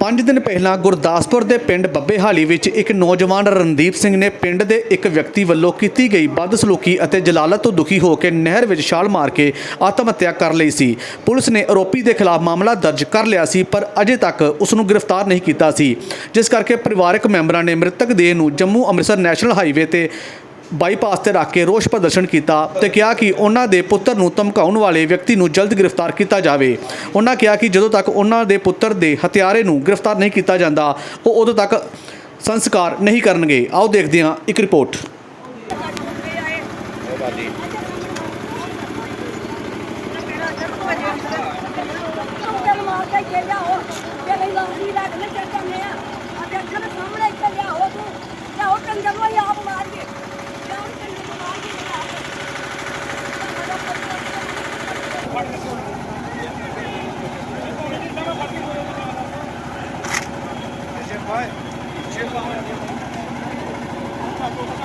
ਪੰਜ ਦਿਨ ਪਹਿਲਾਂ ਗੁਰਦਾਸਪੁਰ ਦੇ ਪਿੰਡ ਬੱਬੇਹਾਲੀ ਵਿੱਚ ਇੱਕ ਨੌਜਵਾਨ ਰਣਦੀਪ ਸਿੰਘ ਨੇ ਪਿੰਡ ਦੇ ਇੱਕ ਵਿਅਕਤੀ ਵੱਲੋਂ ਕੀਤੀ ਗਈ ਬਦਸਲੂਕੀ ਅਤੇ ਜਲਾਲਤ ਤੋਂ ਦੁਖੀ ਹੋ ਕੇ ਨਹਿਰ ਵਿੱਚ ਛਾਲ ਮਾਰ ਕੇ ਆਤਮ ਹੱਤਿਆ ਕਰ ਲਈ ਸੀ। ਪੁਲਿਸ ਨੇ ਆਰੋਪੀ ਦੇ ਖਿਲਾਫ ਮਾਮਲਾ ਦਰਜ ਕਰ ਲਿਆ ਸੀ, ਪਰ ਅਜੇ ਤੱਕ ਉਸ ਨੂੰ ਗ੍ਰਿਫਤਾਰ ਨਹੀਂ ਕੀਤਾ ਸੀ। ਜਿਸ ਕਰਕੇ ਪਰਿਵਾਰਕ ਮੈਂਬਰਾਂ ਨੇ ਮ੍ਰਿਤਕ ਦੇਹ ਨੂੰ ਜੰਮੂ ਅੰਮ੍ਰਿਤਸਰ ਨੈਸ਼ਨਲ ਹਾਈਵੇ ਤੇ ਬਾਈਪਾਸ ਤੇ ਰੱਖ ਕੇ ਰੋਸ ਪ੍ਰਦਰਸ਼ਨ ਕੀਤਾ ਤੇ ਕਿਹਾ ਕਿ ਉਹਨਾਂ ਦੇ ਪੁੱਤਰ ਨੂੰ ਧਮਕਾਉਣ ਵਾਲੇ ਵਿਅਕਤੀ ਨੂੰ ਜਲਦ ਗ੍ਰਿਫਤਾਰ ਕੀਤਾ ਜਾਵੇ। ਉਹਨਾਂ ਕਿਹਾ ਕਿ ਜਦੋਂ ਤੱਕ ਉਹਨਾਂ ਦੇ ਪੁੱਤਰ ਦੇ ਹਥਿਆਰੇ ਨੂੰ ਗ੍ਰਿਫਤਾਰ ਨਹੀਂ ਕੀਤਾ ਜਾਂਦਾ, ਉਹ ਉਦੋਂ ਤੱਕ ਸੰਸਕਾਰ ਨਹੀਂ ਕਰਨਗੇ। ਆਓ ਦੇਖਦੇ ਹਾਂ ਇੱਕ ਰਿਪੋਰਟ। ਚੱਲ ਮਾਰ ਕੇ ਇੱਥੇ ਲਿਆਓ ਜੇ ਨਹੀਂ ਲਾਉਂਦੀ ਲੱਗ ਨੇ ਚੱਲ ਜਾਂਦੇ ਆ ਆ ਅੱਖਾਂ ਦੇ ਸਾਹਮਣੇ ਇੱਥੇ ਲਿਆਓ ਤੂੰ ਲਿਆਓ ਕੰਜਰ ਨੂੰ ਹੀ ਆਪ ਮਾਰ ਕੇ ਲਿਆਓ ਕੰਜਰ ਨੂੰ ਮਾਰ ਕੇ ਲਿਆਓ। ਮੇਰਾ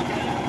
ਨਾਮ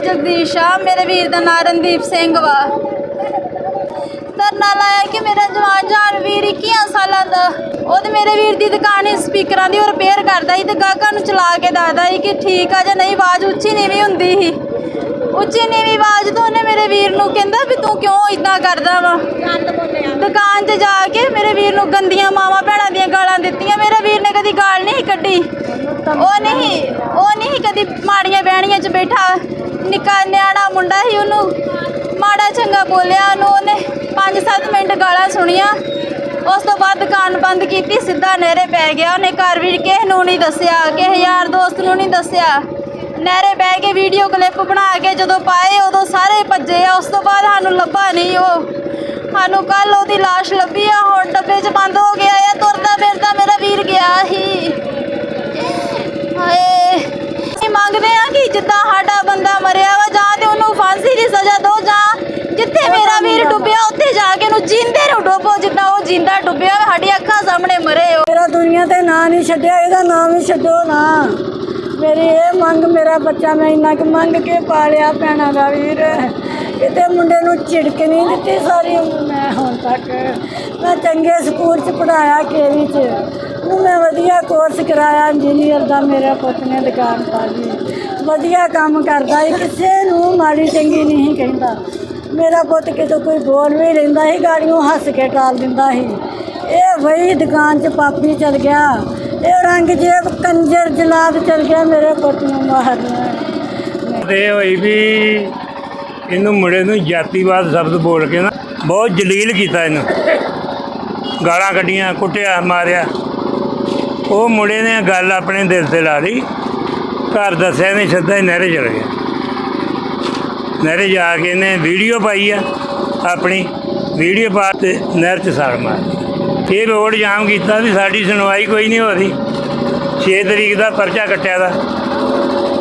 ਜਗਦੀਸ਼ ਆ, ਮੇਰੇ ਵੀਰ ਦਾ ਨਾਂ ਰਣਦੀਪ ਸਿੰਘ ਵਾ। ਧਰਨਾ ਲਾਇਆ ਕਿ ਮੇਰਾ ਜਵਾਨ ਜਾਨ ਵੀਰ 21 ਸਾਲਾਂ ਦਾ, ਉਹ ਤੇ ਮੇਰੇ ਵੀਰ ਦੀ ਦੁਕਾਨ ਹੀ ਸਪੀਕਰਾਂ ਦੀ ਉਹ ਰਿਪੇਅਰ ਕਰਦਾ ਸੀ ਤੇ ਗਾਹਕਾਂ ਨੂੰ ਚਲਾ ਕੇ ਦੱਸਦਾ ਸੀ ਕਿ ਠੀਕ ਆ, ਜਾਂ ਨਹੀਂ ਆਵਾਜ਼ ਉੱਚੀ ਨੀਵੀਂ ਹੁੰਦੀ ਸੀ। ਉੱਚੀ ਨੀਵੀਂ ਆਵਾਜ਼ ਤੋਂ ਉਹਨੇ ਮੇਰੇ ਵੀਰ ਨੂੰ ਕਹਿੰਦਾ ਵੀ ਤੂੰ ਕਿਉਂ ਇਦਾਂ ਕਰਦਾ ਵਾ? ਦੁਕਾਨ 'ਚ ਜਾ ਕੇ ਮੇਰੇ ਵੀਰ ਨੂੰ ਗੰਦੀਆਂ ਮਾਵਾਂ ਭੈਣਾਂ ਦੀਆਂ ਗਾਲਾਂ ਦਿੱਤੀਆਂ, ਮੇਰੇ ਵੀਰ ਨੇ ਕਦੀ ਗਾਲ ਨਹੀਂ ਕੱਢੀ। ਉਹ ਨਹੀਂ ਉਹ ਨਹੀਂ ਕਦੀ ਮਾੜੀਆਂ ਬਹਿਣੀਆਂ 'ਚ ਬੈਠਾ। ਨਿੱਕਾ ਨਿਆਣਾ ਮੁੰਡਾ ਸੀ ਉਹਨੂੰ, ਮਾੜਾ ਚੰਗਾ ਬੋਲਿਆ ਉਹਨੂੰ, ਉਹਨੇ 5-7 ਮਿੰਟ ਗਾਲਾਂ ਸੁਣੀਆਂ। ਉਸ ਤੋਂ ਬਾਅਦ ਦੁਕਾਨ ਬੰਦ ਕੀਤੀ, ਸਿੱਧਾ ਨਹਿਰੇ ਪੈ ਗਿਆ। ਉਹਨੇ ਘਰ ਵੀ ਕਿਸੇ ਨੂੰ ਨਹੀਂ ਦੱਸਿਆ, ਕਿਸੇ ਯਾਰ ਦੋਸਤ ਨੂੰ ਨਹੀਂ ਦੱਸਿਆ। ਨਹਿਰੇ ਬਹਿ ਕੇ ਵੀਡੀਓ ਕਲਿੱਪ ਬਣਾ ਕੇ ਜਦੋਂ ਪਾਏ, ਉਦੋਂ ਸਾਰੇ ਭੱਜੇ ਆ। ਉਸ ਤੋਂ ਬਾਅਦ ਸਾਨੂੰ ਲੱਭਾ ਨਹੀਂ ਉਹ। ਸਾਨੂੰ ਕੱਲ ਉਹਦੀ ਲਾਸ਼ ਲੱਭੀ ਆ, ਹੁਣ ਡੱਬੇ 'ਚ ਬੰਦ ਹੋ ਗਿਆ ਆ, ਤੁਰਦਾ ਫਿਰਦਾ ਮੇਰਾ ਵੀਰ ਗਿਆ ਸੀ ਹਾਏ ਅਸੀਂ ਮੰਗਦੇ ਆ ਕਿ ਜਿੱਦਾਂ ਸਾਡਾ ਬੰਦਾ ਮਰਿਆ ਵਾ ਜਾਂ ਤੇ ਉਹਨੂੰ ਫਾਂਸੀ ਦੀ ਸਜ਼ਾ ਦਿਓ ਜਾਂ ਜਿੱਥੇ ਮੇਰਾ ਵੀਰ ਡੁੱਬਿਆ ਉੱਥੇ ਜਾ ਕੇ ਉਹਨੂੰ ਜਿੰਦੇ ਨੂੰ ਡੁੱਬੋ ਜਿੱਦਾਂ ਉਹ ਜਿੰਦਾ ਡੁੱਬਿਆ ਵਾ, ਸਾਡੀ ਅੱਖਾਂ ਸਾਹਮਣੇ ਮਰੇ ਉਹ। ਮੇਰਾ ਦੁਨੀਆ ਤੇ ਨਾਂ ਨਹੀਂ ਛੱਡਿਆ ਇਹਦਾ ਨਾਮ ਹੀ ਛੱਡੋ ਨਾ। ਮੇਰੀ ਇਹ ਮੰਗ ਮੇਰਾ ਬੱਚਾ ਮੈਂ ਇੰਨਾ ਕੁ ਮੰਗ ਕੇ ਪਾਲਿਆ ਭੈਣਾਂ ਦਾ ਵੀਰ। ਕਿਤੇ ਮੁੰਡੇ ਨੂੰ ਝਿੜਕ ਨਹੀਂ ਦਿੱਤੀ ਸਾਰੀ ਉਮਰ ਮੈਂ ਹੁਣ ਤੱਕ। ਮੈਂ ਚੰਗੇ ਸਕੂਲ 'ਚ ਪੜਾਇਆ ਕੇਵੀ 'ਚ। ਨੂੰ ਮੈਂ ਵਧੀਆ ਕੋਰਸ ਕਰਾਇਆ ਇੰਜੀਨੀਅਰ ਦਾ ਮੇਰੇ ਪੁੱਤ ਨੇ ਦੁਕਾਨ ਪਾ ਲਈ। ਵਧੀਆ ਕੰਮ ਕਰਦਾ ਸੀ ਕਿਸੇ ਨੂੰ ਮਾੜੀ ਚੰਗੀ ਨਹੀਂ ਕਹਿੰਦਾ। ਮੇਰਾ ਪੁੱਤ ਕਿਤੇ ਕੋਈ ਬੋਲ ਵੀ ਲੈਂਦਾ ਸੀ ਗਾੜੀਆਂ ਹੱਸ ਕੇ ਟਾਲ ਦਿੰਦਾ ਸੀ। ਇਹ ਵਹੀ ਦੁਕਾਨ 'ਚ ਪਾਪੀ ਚਲ ਗਿਆ, ਇਹ ਰੰਗ ਜੇਬ ਕੰਜਰ ਜਲਾਦ ਚਲ ਗਿਆ, ਮੇਰੇ ਪੁੱਤ ਨੂੰ ਮਾਰਨਾ। ਤੇ ਹੋਈ ਵੀ ਇਹਨੂੰ ਮੁੰਡੇ ਨੂੰ ਜਾਤੀਵਾਦ ਸ਼ਬਦ ਬੋਲ ਕੇ ਨਾ ਬਹੁਤ ਜਲੀਲ ਕੀਤਾ ਇਹਨੂੰ। ਗਾਲਾਂ ਕੱਢੀਆਂ, ਕੁੱਟਿਆ, ਮਾਰਿਆ। ਉਹ ਮੁੰਡੇ ਨੇ ਗੱਲ ਆਪਣੇ ਦਿਲ ਤੇ ਲਾ ਲਈ। ਘਰ ਦੱਸਿਆ ਨੇ ਸਿੱਧਾ ਹੀ ਨਹਿਰੇ ਚਲ ਗਿਆ ਨਹਿਰੇ ਜਾ ਕੇ ਇਹਨੇ ਵੀਡੀਓ ਪਾਈ ਆ ਆਪਣੀ ਵੀਡੀਓ ਪਾ ਤੇ ਨਹਿਰ ਚ ਸਾੜ ਮਾਰ। ਇਹ ਰੋਡ ਜਾਮ ਕੀਤਾ ਵੀ ਸਾਡੀ ਸੁਣਵਾਈ ਕੋਈ ਨਹੀਂ ਹੋ ਰਹੀ। 6 ਤਰੀਕ ਦਾ ਪਰਚਾ ਕੱਟਿਆ ਦਾ।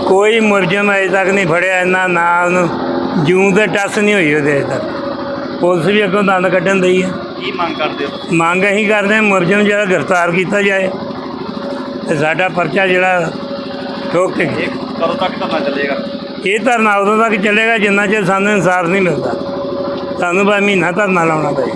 ਕੋਈ ਮੁਰਜਮ ਅਜੇ ਤੱਕ ਨਹੀਂ ਫੜਿਆ ਇੰਨਾ ਨਾ ਉਹਨੂੰ ਜੂੰ ਤੇ ਟੱਸ ਨਹੀਂ ਹੋਈ ਉਹਦੇ ਅਜੇ ਤੱਕ। ਪੁਲਿਸ ਵੀ ਅੱਗੋਂ ਦੰਦ ਕੱਢਣ ਦਈ ਹੈ ਕੀ ਮੰਗ ਕਰਦੇ ਹੋ? ਮੰਗ ਅਸੀਂ ਕਰਦੇ ਹਾਂ ਮੁਰਜਮ ਜਿਹੜਾ ਗ੍ਰਿਫਤਾਰ ਕੀਤਾ ਜਾਏ ਤੇ ਸਾਡਾ ਪਰਚਾ ਜਿਹੜਾ ਠੋਕ ਕੇ ਗਏ। ਕਦੋਂ ਤੱਕ ਧਰਨਾ ਚੱਲੇਗਾ? ਇਹ ਧਰਨਾ ਉਦੋਂ ਤੱਕ ਚੱਲੇਗਾ ਜਿੰਨਾ ਚਿਰ ਸਾਨੂੰ ਇਨਸਾਫ ਨਹੀਂ ਮਿਲਦਾ। ਸਾਨੂੰ ਬਾ ਮਹੀਨਾ ਧਰਨਾ ਲਾਉਣਾ ਪਏ।